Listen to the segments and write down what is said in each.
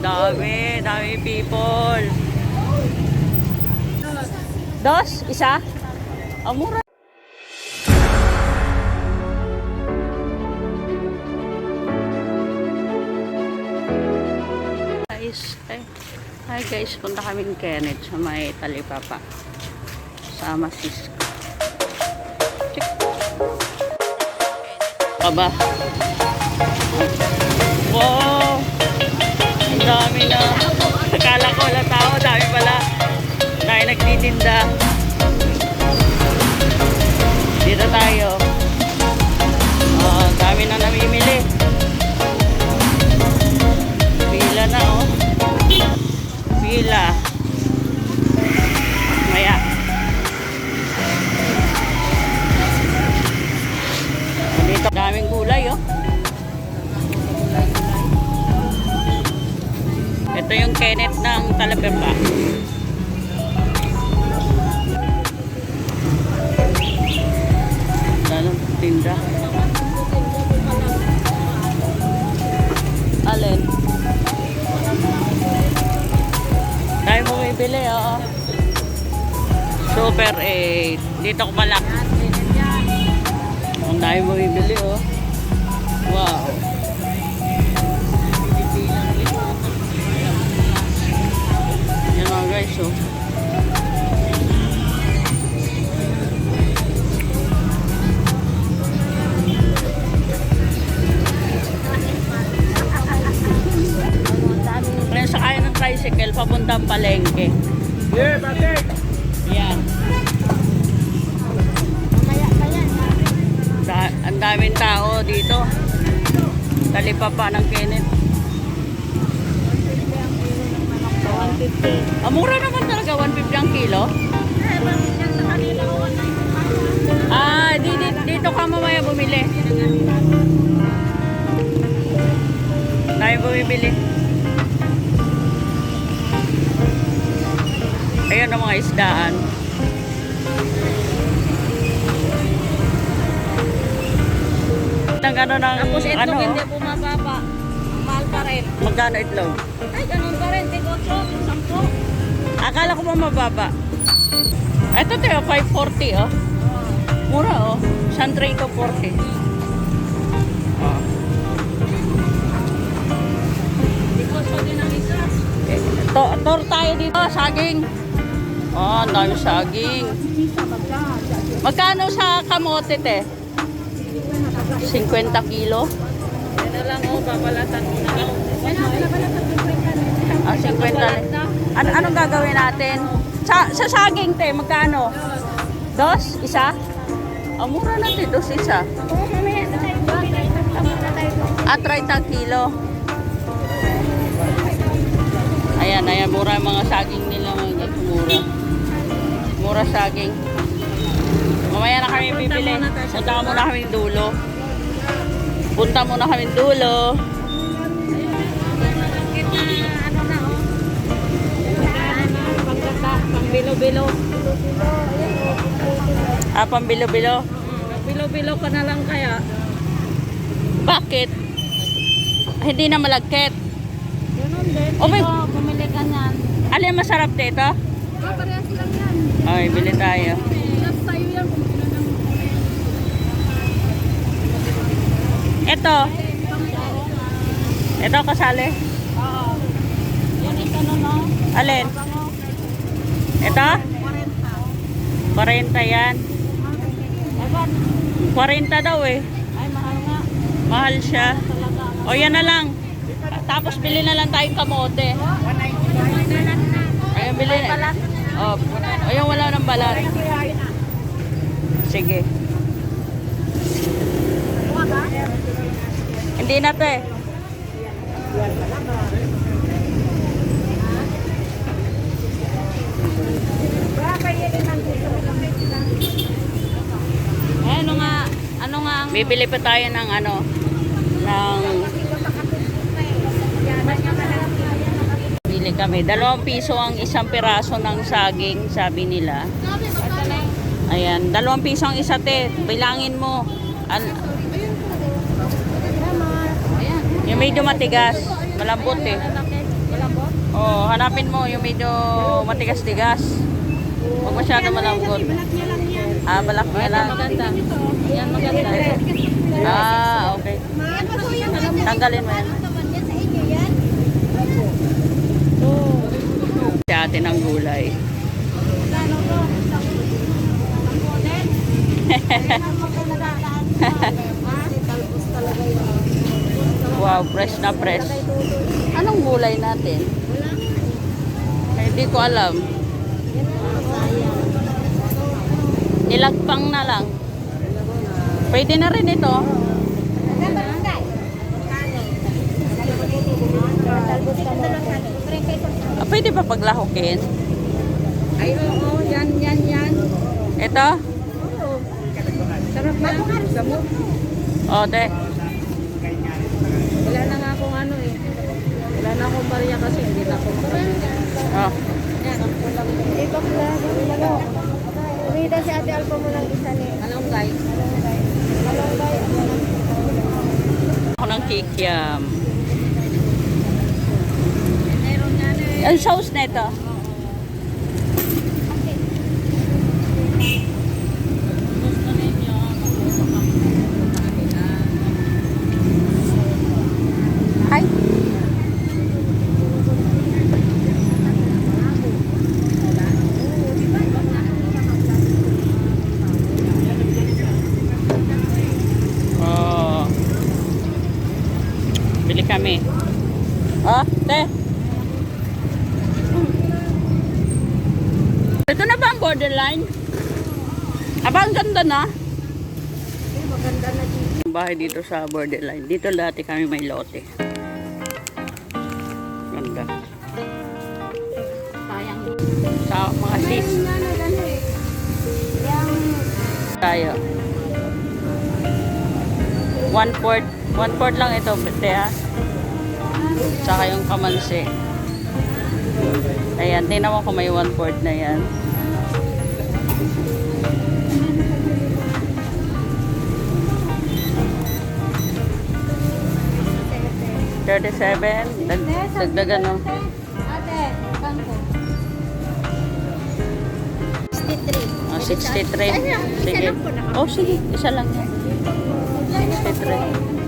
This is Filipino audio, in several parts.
dami, dami people. Dos, isa? Ang mura. Guys, ay, hi guys, punta kami ng Kenneth sa may talipapa. Sama. Check. Aba. Wow! Ang dami na. Akala ko wala tao, dami pala. Dahil nagtitinda. Dito tayo. Oh, dami na namimili. Pila na oh. Pila. Super 8. Dito ko malak. Ang dami mo bibili, oh. Dito. Talipa pa ng Kenneth. Ang mura naman talaga, 150 ang kilo. Ah, di, di, dito ka mamaya bumili. Tayo bumibili. Ayan ang mga isdaan. Ng ano ng Tapos itlog ano, hindi bumababa. Mahal pa rin. magkano itlog? Ay, ganun pa rin. Tig 8, 10. Akala ko ba mababa? Ito tayo, 540 oh. Mura oh. Santray to 40. Oh. Tig 8 din ang isa. To, tor tayo dito, saging. Oh, ang dami saging. Magkano sa kamote te? 50 kilo? Yan na lang, oh, babalatan mo na lang. Ah, 50 lang. Ano, anong gagawin natin? Sa, sa saging te, magkano? Dos? Isa? Ang mura natin, dos isa. At 30 kilo. Ayan, ayan, mura yung mga saging nila mga mura. Mura saging. Mamaya na kami bibili. Punta muna kami dulo. Punta muna kami dulo. Oh. Bilo-bilo. Ah, pambilo-bilo. Bilo-bilo ka na lang kaya. Bakit? Hindi na malagkit. Ganun din. Oh, may- bumili ka niyan. Alin masarap dito? Ah, parehas lang yan. Ay, bili tayo. Just sa'yo yan kung sino nang Ito. Ito kasali. Oo. Yan ito no, no? Alin? Ito? 40. 40 yan. Ewan. 40 daw eh. Ay, mahal nga. Mahal siya. O yan na lang. Tapos bili na lang tayong kamote. Ayun, bili na. Oh, ayun, wala nang balat. Sige. Hindi na to eh. Eh, ano nga, ano nga ang... Bibili pa tayo ng ano, ng bili kami. Dalawang piso ang isang piraso ng saging, sabi nila. Ayan, dalawang piso ang isa te. Bilangin mo. An Ayan. yung medyo matigas. Malambot eh. Malaki. Oh, hanapin mo yung medyo matigas-tigas. Huwag masyado malambot. Ah, balak niya lang. maganda. Yan maganda. Ah, okay. Tanggalin mo yan. Si ate ng gulay. Wow, fresh na fresh. Anong gulay natin? Hindi ko alam. Nilagpang na lang. Pwede na rin ito. Ah, pwede pa paglahukin? Ay, oo. Yan, yan, yan. Ito? Sarap na. Sabo. O, te. Wala na nga akong ano eh. Wala na akong bariya kasi hindi na ako Oh. Kulang. Ibak na, ano. Umida si Ate Alpa mo ng isa ni Anong guys? Malonggay. Malonggay. Ako ng kikiam. Eh. Ang sauce na ito. Gusto ninyo, Ay. Oh. Bili kami. Oh, te. Ito na ba ang borderline? Aba, ang ganda na. Maganda na dito. Ang bahay dito sa borderline. Dito dati kami may lote. Ganda. Sayang. Sa mga sis eh. Tayo. One port. One port lang ito, bete ha. Saka yung kamansi. Ayan, tingnan mo kung may one port na yan. Thirty-seven. Dag dagdagan no. Ate, bangko. 63. Oh, 63. Sige. Oh, sige. Isa lang yan. 63.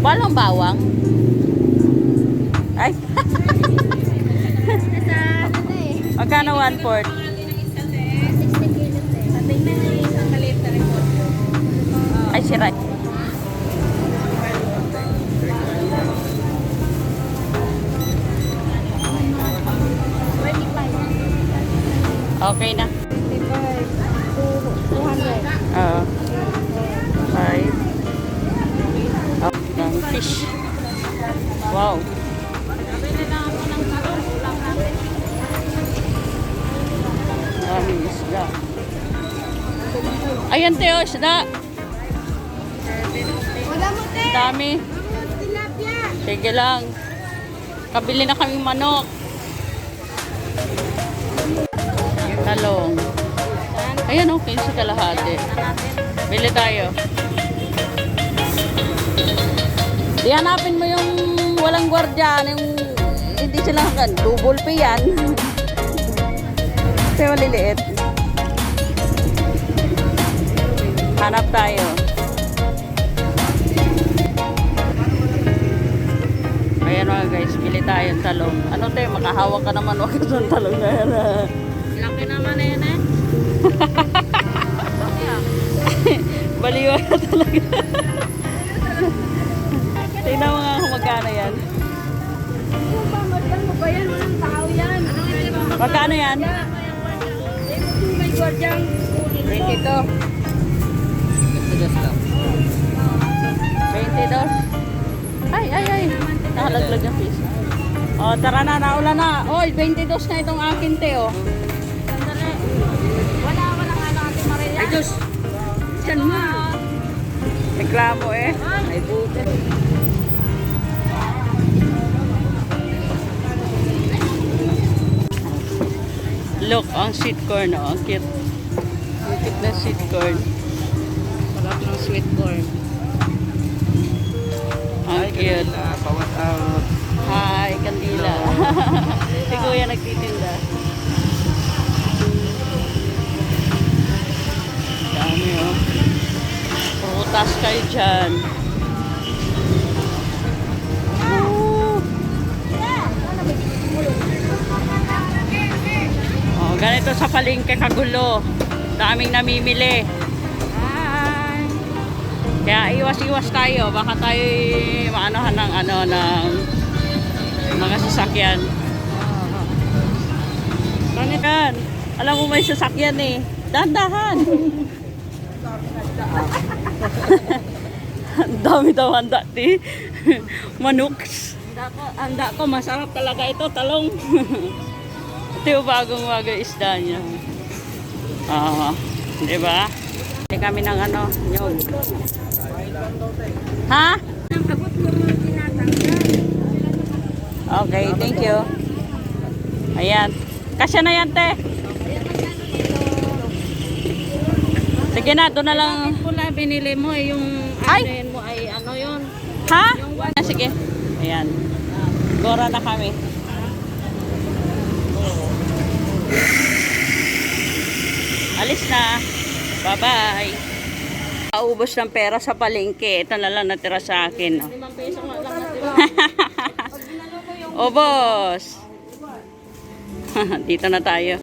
Walang bawang. Ay, magkano one port? 60 kilos eh. Sabi na eh. Isang maliit na report. Ay, si Rai. Okay na. 200. Oo. Fish. Wow. Daming isda. Ayan, Teo, isda. Wala mo te. Dami. Sige lang. Kabili na kaming manok. Talong. Ayan, okay sa kalahati. Bili tayo. Di hanapin mo yung walang gwardiyan, yung hindi sila hanggang double pay yan. Kasi maliliit. Hanap tayo. Ayan mga guys, bili tayo ng talong. Ano tayo, makahawak ka naman wag ng talong na yan. Laki naman eh. eh. Baliwa na talaga. Mo nga kung magkano yan. Ano ba? Yan? Walang tao yan. Ano Magkano yan? may gwardyang 22. 22. Ay, ay, ay. Nakalaglag ang fish. O, tara na, naula na. Oy, 22 na itong akin, te, oh. Sandali. Wala, wala nga lang Ate Maria. Ay, Diyos. Diyan mo. Reklamo eh. Ay, buti. Look, ang sweet corn, oh. Ang cute. Ang cute na sweet corn. Sarap ng sweet corn. Ang cute. Bawat out. Hi, Kandila. Si Kuya nagtitinda. Dami, oh. Prutas kayo dyan. Prutas kayo. Ganito sa palengke kagulo. Daming namimili. Hi! Kaya iwas-iwas tayo. Baka tayo maanohan ng ano ng mga sasakyan. Kan, alam mo may sasakyan eh. Dahan-dahan. Ang dami daw handa ti. Manuks. Handa ko, handa ko, masarap talaga ito, talong. Ito yung bagong bago isda niya. Oo. di ba? Hindi kami ng ano, nyog. Ha? Okay, thank you. Ayan. Kasya na yan, te. Sige na, doon na lang. Bakit pula binili mo eh, yung Ay! ano mo ay ano yun? Ha? Yung one- Ah, sige. Ayan. Gora na kami. Alis na. Bye-bye. Paubos ng pera sa palengke. Ito na lang natira sa akin. oh. Peso nga lang natin. O, boss. Dito na tayo.